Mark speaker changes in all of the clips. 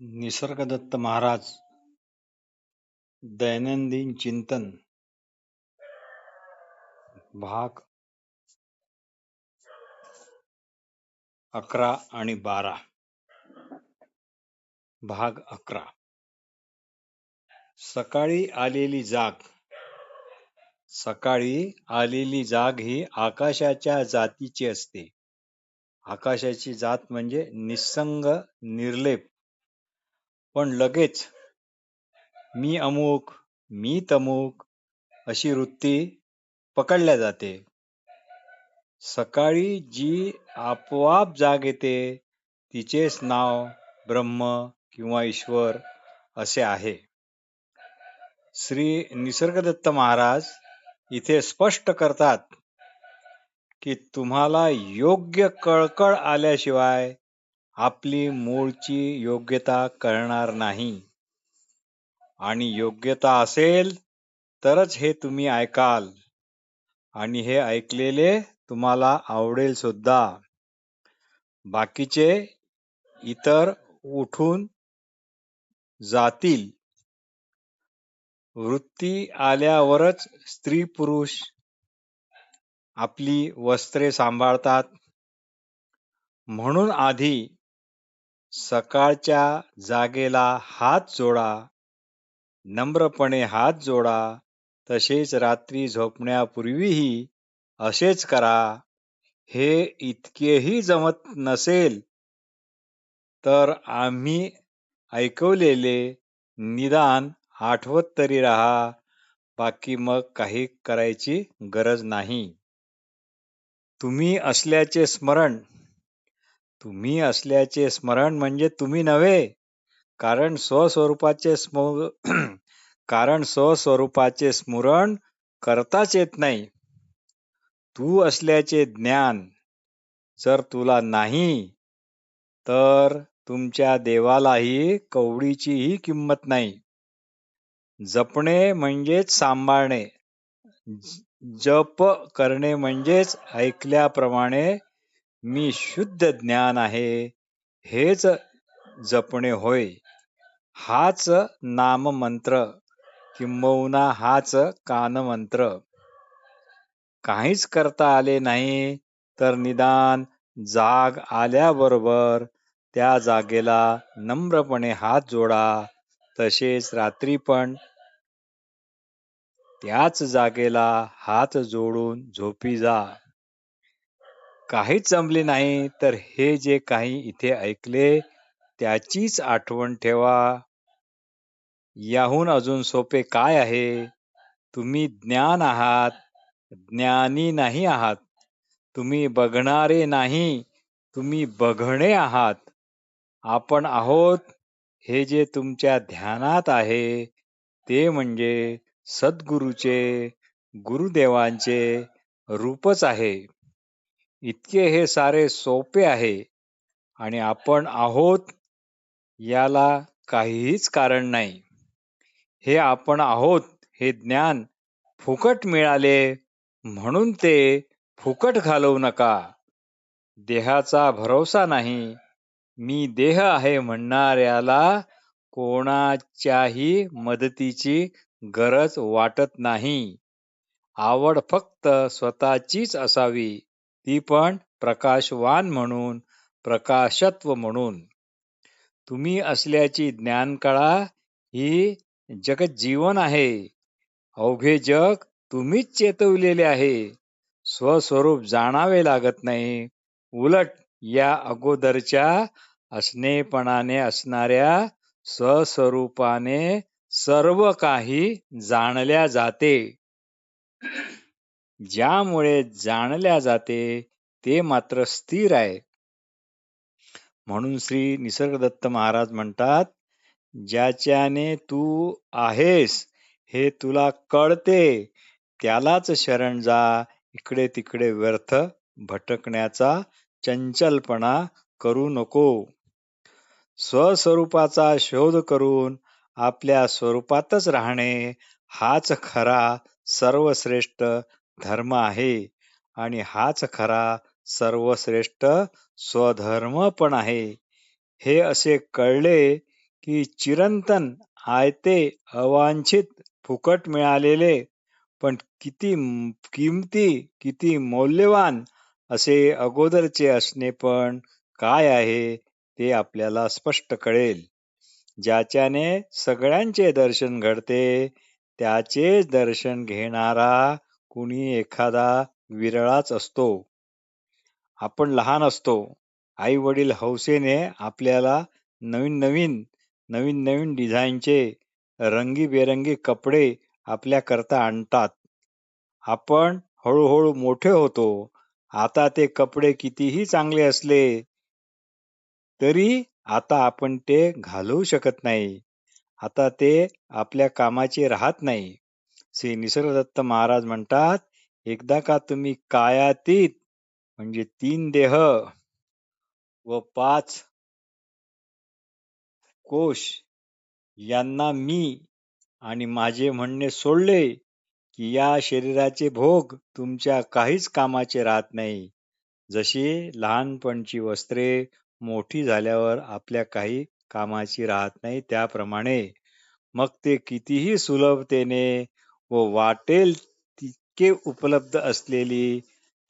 Speaker 1: निसर्गदत्त महाराज दैनंदिन चिंतन भाग अकरा आणि बारा. भाग अकरा. सकाळी आलेली जाग. सकाळी आलेली जाग ही आकाशाच्या जातीची असते. आकाशाची जात म्हणजे निसंग निर्लेप. पण लगेच मी अमुक मी तमुक अशी वृत्ती पकडल्या जाते. सकाळी जी आपोआप जाग येते तिचेच नाव ब्रह्म किंवा ईश्वर असे आहे. श्री निसर्गदत्त महाराज इथे स्पष्ट करतात की तुम्हाला योग्य कळकळ आल्याशिवाय आपली मूळची योग्यता कळणार नाही. आणि योग्यता असेल तरच हे तुम्ही ऐकाल. आणि हे ऐकलेले तुम्हाला आवडेल सुद्धा. बाकीचे इतर उठून जातील. वृत्ती आल्यावरच स्त्री पुरुष आपली वस्त्रे सांभाळतात. म्हणून आधी सकाळच्या जागेला हात जोडा नम्रपणे हात जोडा तसेच रात्री झोपण्यापूर्वीही असेच करा. हे इतकेही जमत नसेल तर आम्ही ऐकवलेले निदान आठवत तरी राहा. बाकी मग काही करायची गरज नाही. तुम्ही असल्याचे स्मरण तुम्ही असल्याचे स्मरण म्हणजे तुम्ही नव्हे. कारण स्वस्वरूपाचे स्म कारण स्वस्वरूपाचे स्मरण करताच येत नाही. तू असल्याचे ज्ञान जर तुला नाही तर तुमच्या देवालाही कवडीचीही किंमत नाही. जपणे म्हणजेच सांभाळणे. जप करणे म्हणजेच ऐकल्याप्रमाणे मी शुद्ध ज्ञान आहे हेच जपणे होय. हाच नाममंत्र किंबहुना हाच कानमंत्र. काहीच करता आले नाही तर निदान जाग आल्याबरोबर त्या जागेला नम्रपणे हात जोडा. तसेच रात्री पण त्याच जागेला हात जोडून झोपी जा. काहीच जमले नाही तर हे जे काही इथे ऐकले त्याचीच आठवण ठेवा. याहून अजून सोपे काय आहे? तुम्ही ज्ञान आहात ज्ञानी नाही आहात. तुम्ही बघणारे नाही तुम्ही बघणे आहात. आपण आहोत हे जे तुमच्या ध्यानात आहे ते म्हणजे सद्गुरूचे गुरुदेवांचे रूपच आहे. इतके हे सारे सोपे आहे आणि आपण आहोत याला काहीच कारण नाही. हे आपण आहोत हे ज्ञान फुकट मिळाले म्हणून ते फुकट घालवू नका. देहाचा भरोसा नाही. मी देह आहे म्हणणाऱ्याला कोणाच्याही मदतीची गरज वाटत नाही. आवड फक्त स्वतःचीच असावी. ती पण प्रकाशवान म्हणून प्रकाशत्व म्हणून. तुम्ही असल्याची ज्ञानकळा ही जगजीवन आहे. अवघे जग तुम्हीच चेतवलेले आहे. स्वस्वरूप जाणावे लागत नाही. उलट या अगोदरच्या असणेपणाने असणाऱ्या स्वस्वरूपाने सर्व काही जाणल्या जाते. ज्यामुळे जाणल्या जाते ते मात्र स्थिर आहे. म्हणून श्री निसर्गदत्त महाराज म्हणतात ज्याच्याने तू आहेस हे तुला कळते. त्यालाच शरण जा इकडे तिकडे व्यर्थ भटकण्याचा चंचलपणा करू नको. स्वस्वरूपाचा शोध करून आपल्या स्वरूपातच राहणे हाच खरा सर्वश्रेष्ठ धर्म आहे. आणि हाच खरा सर्वश्रेष्ठ स्वधर्म पण आहे. हे असे कळले की चिरंतन आयते अवांछित फुकट मिळालेले पण किती किमती किती मौल्यवान असे अगोदरचे असणे पण काय आहे ते आपल्याला स्पष्ट कळेल. ज्याच्याने सगळ्यांचे दर्शन घडते त्याचे दर्शन घेणारा कुणी एखादा विरळाच असतो. आपण लहान असतो. आई वडील हौसेने आपल्याला नवीन नवीन नवीन नवीन डिझाईनचे रंगीबेरंगी कपडे आपल्याकरता आणतात. आपण हळूहळू मोठे होतो. आता ते कपडे कितीही चांगले असले तरी आता आपण ते घालवू शकत नाही. आता ते आपल्या कामाचे राहत नाही. श्री निसर्गदत्त महाराज म्हणतात एकदा का तुम्ही कायातीत म्हणजे तीन देह व पाच कोश यांना मी आणि माझे म्हणणे सोडले की या शरीराचे भोग तुमच्या काहीच कामाचे राहत नाही. जशी लहानपणची वस्त्रे मोठी झाल्यावर आपल्या काही कामाची राहत नाही त्याप्रमाणे. मग ते कितीही सुलभतेने व वाटेल तितके उपलब्ध असलेली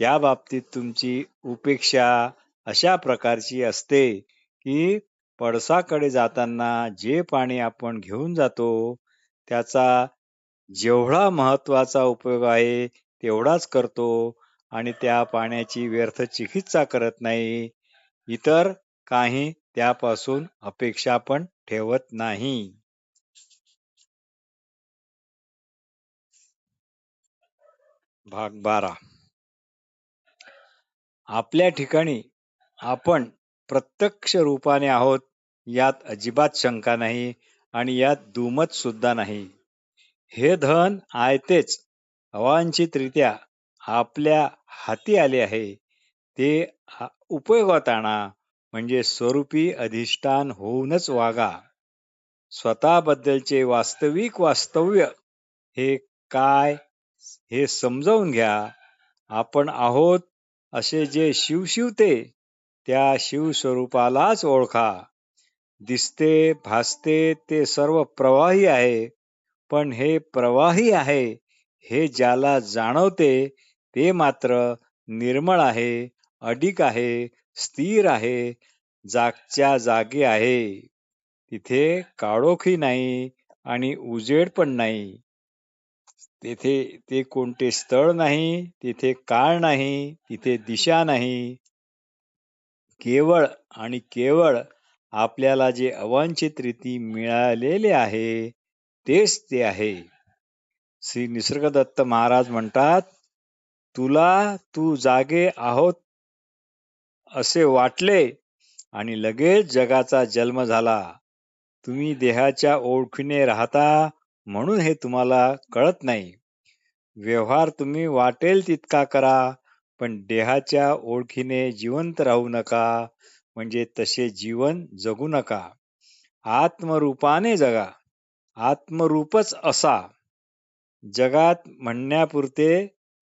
Speaker 1: त्या बाबतीत तुमची उपेक्षा अशा प्रकारची असते की पडसाकडे जाताना जे पाणी आपण घेऊन जातो त्याचा जेवढा महत्त्वाचा उपयोग आहे तेवढाच करतो आणि त्या पाण्याची व्यर्थ चिकित्सा करत नाही इतर काही त्यापासून अपेक्षा पण ठेवत नाही. भाग बारा. आपल्या ठिकाणी आपण प्रत्यक्ष रूपाने आहोत यात अजिबात शंका नाही आणि यात दुमत सुद्धा नाही. हे धन आयतेच अवांछितरित्या आपल्या हाती आले आहे. ते उपयोगात आणा म्हणजे स्वरूपी अधिष्ठान होऊनच वागा. स्वतःबद्दलचे वास्तविक वास्तव्य हे काय हे समजावून घ्या. आपण आहोत असे जे शिवशिवते त्या शिवस्वरूपालाच ओळखा. दिसते भासते ते सर्व प्रवाही आहे. पण हे प्रवाही आहे हे ज्याला जाणवते ते मात्र निर्मळ आहे अडिक आहे स्थिर आहे जागच्या जागी आहे. तिथे काळोखी नाही आणि उजेड पण नाही. तेथे ते कोणते स्थळ नाही तिथे काळ नाही तिथे दिशा नाही. केवळ आणि केवळ आपल्याला जे अवांछित रीती मिळालेले आहे तेच ते आहे. श्री निसर्गदत्त महाराज म्हणतात तुला तू जागे आहोत असे वाटले आणि लगेच जगाचा जन्म झाला. तुम्ही देहाच्या ओळखीने राहता म्हणून हे तुम्हाला कळत नाही. व्यवहार तुम्ही वाटेल तितका करा पण देहाच्या ओळखीने जिवंत राहू नका म्हणजे तसे जीवन जगू नका. आत्मरूपाने जगा आत्मरूपच असा. जगात म्हणण्यापुरते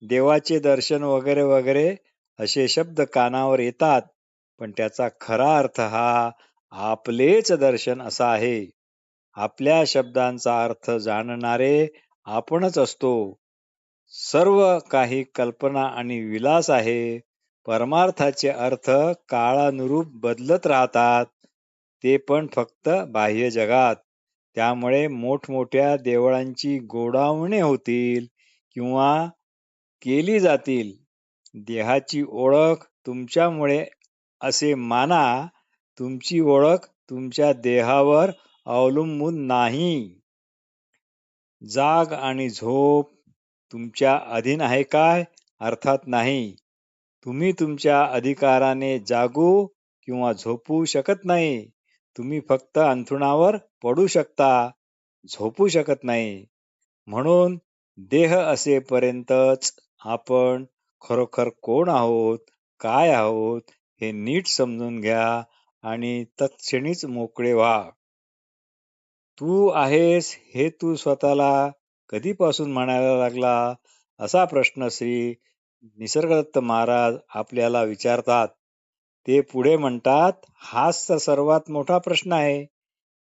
Speaker 1: देवाचे दर्शन वगैरे वगैरे असे शब्द कानावर येतात पण त्याचा खरा अर्थ हा आपलेच दर्शन असा आहे. आपल्या शब्दांचा अर्थ जाणणारे आपणच असतो. सर्व काही कल्पना आणि विलास आहे. परमार्थाचे अर्थ काळानुरूप बदलत राहतात. ते पण फक्त बाह्य जगात. त्यामुळे मोठमोठ्या देवळांची गोडावणे होतील किंवा केली जातील. देहाची ओळख तुमच्यामुळे असे माना. तुमची ओळख तुमच्या देहावर अवलंबून नाही. जाग आणि झोप तुमच्या अधीन आहे काय? अर्थात नाही. तुम्ही तुमच्या अधिकाराने जागू किंवा झोपू शकत नाही. तुम्ही फक्त अंथरुणावर पडू शकता झोपू शकत नाही. म्हणून देह असेपर्यंतच आपण खरोखर कोण आहोत? काय आहोत? हे नीट समजून घ्या आणि तत्क्षणीच मोकळे व्हा. तू आहेस हे तू स्वतःला कधीपासून म्हणायला लागला? असा प्रश्न श्री निसर्गदत्त महाराज आपल्याला विचारतात. ते पुढे म्हणतात हाच तर सर्वात मोठा प्रश्न आहे.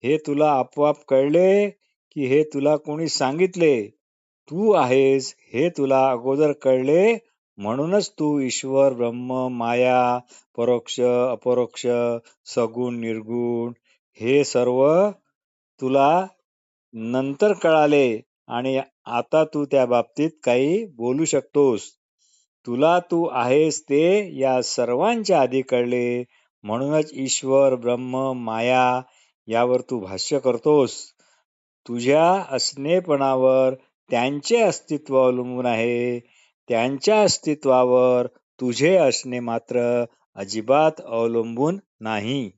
Speaker 1: हे तुला आपोआप कळले की हे तुला कोणी सांगितले? तू आहेस हे तुला अगोदर कळले? म्हणूनच तू ईश्वर ब्रह्म माया परोक्ष अपरोक्ष सगुण निर्गुण हे सर्व तुला नंतर कळाले आणि आता तू त्या बाबतीत काही बोलू शकतोस. तुला तू आहेस ते या सर्वांच्या आधी कळले. म्हणूनच ईश्वर ब्रह्म माया यावर तू भाष्य करतोस. तुझ्या असणेपणावर त्यांचे अस्तित्व अवलंबून आहे. त्यांच्या अस्तित्वावर तुझे असणे मात्र अजिबात अवलंबून नाही.